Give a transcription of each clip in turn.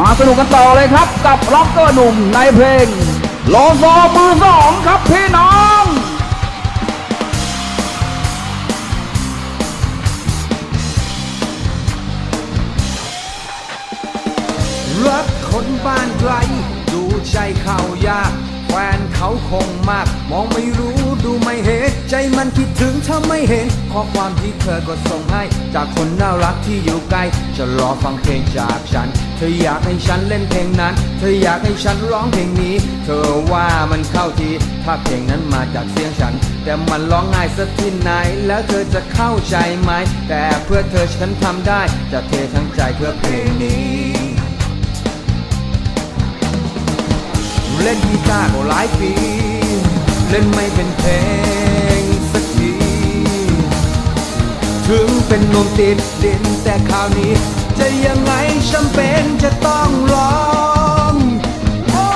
มาสนุกกันต่อเลยครับ กับร็อกเกอร์หนุ่มในเพลงโลโซมือสองครับพี่น้องรักคนบ้านไกล ใจเขายากแฟนเขาคงมาก มองไม่รู้ดูไม่เห็น ใจมันคิดถึงถ้าไม่เห็น ข้อความที่เธอก็ส่งให้ จากคนน่ารักที่อยู่ไกล จะรอฟังเพลงจากฉัน เธออยากให้ฉันเล่นเพลงนั้น เธออยากให้ฉันร้องเพลงนี้ เธอว่ามันเข้าที ถ้าเพลงนั้นมาจากเสียงฉัน แต่มันร้องง่ายสักที่ไหน แล้วเธอจะเข้าใจไหม แต่เพื่อเธอฉันทำได้ จะเททั้งใจเพื่อเพลงนี้ เล่นกีตาร์ก็หลายปี เล่นไม่เป็นเพลงสักที ถึงเป็นนมติดดินแต่คราวนี้ จะยังไงจำเป็นจะต้องร้องโอ้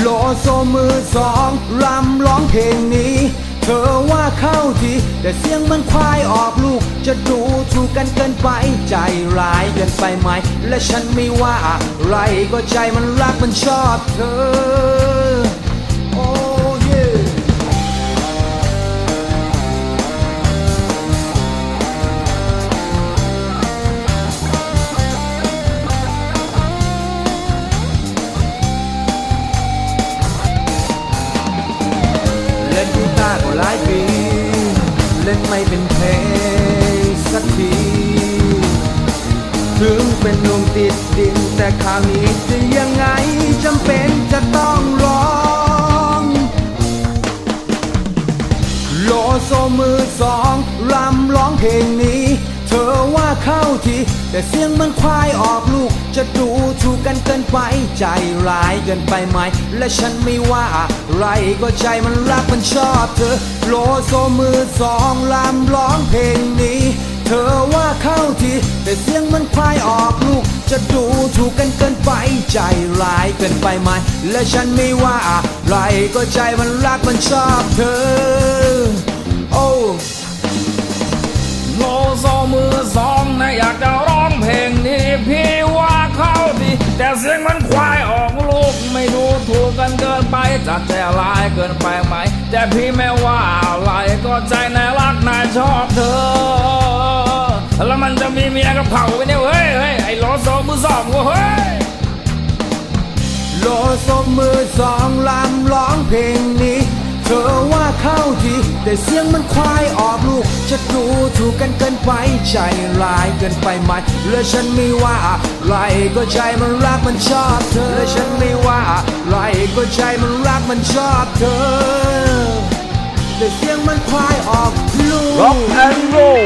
โลโซมือสองรำร้องเพลงนี้ เธอว่า เข้าทีแต่เสียงมันควายออกลูก จะดูถูกกันเกินไปใจร้ายเกินไปไหม และฉันไม่ว่าอะไรก็ใจมันรักมันชอบเธอเล่นกีตาร์ก็หลายปี เล่นไม่เป็นเพลงสักที ถึงเป็นนุ่มติดดินแต่คราวนี้จะยังไงจำเป็นจะต้องร้อง โลโซมือสองรำร้องเพลงนี้ อว่าเข้าที แต่เสียงมันควายออกลูก จะดูถูกกันเกินไป ใจร้ายเกินไปไหม และฉันไม่ว่าอะไรก็ใจมันรักมันชอบเธอ โลโซมือสองรำร้องเพลงนี้ เธอว่าเข้าที แต่เสียงมันควายออกลูก จะดูถูกกันเกินไป ใจร้ายเกินไปไหม และฉันไม่ว่าอะไรก็ใจมันรักมันชอบเธอโเสียงมันควายออกลูกไม่ดูถูกกันเกินไปจัดแต่ลายเกินไปไหม แต่พี่ไม่ว่าอะไรก็ใจนายรักนายชอบเธอ แล้วมันจะมีเมียกับเผาไปเนี่ยเฮ้ยเฮ้ยไอ้โลโซมือสองเฮ้ยโลโซมือสองลำร้องเพลง เสียงมันควายออกลูก จะดูถูกกันเกินไปใจร้ายเกินไปไหมและฉันไม่ว่าอะไรก็ใจมันรักมันชอบเธอและฉันไม่ว่าอะไรก็ใจมันรักมันชอบเธอแต่เสียงมันควายออกลูกร็อกแอนด์โรล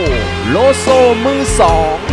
โลโซมือสอง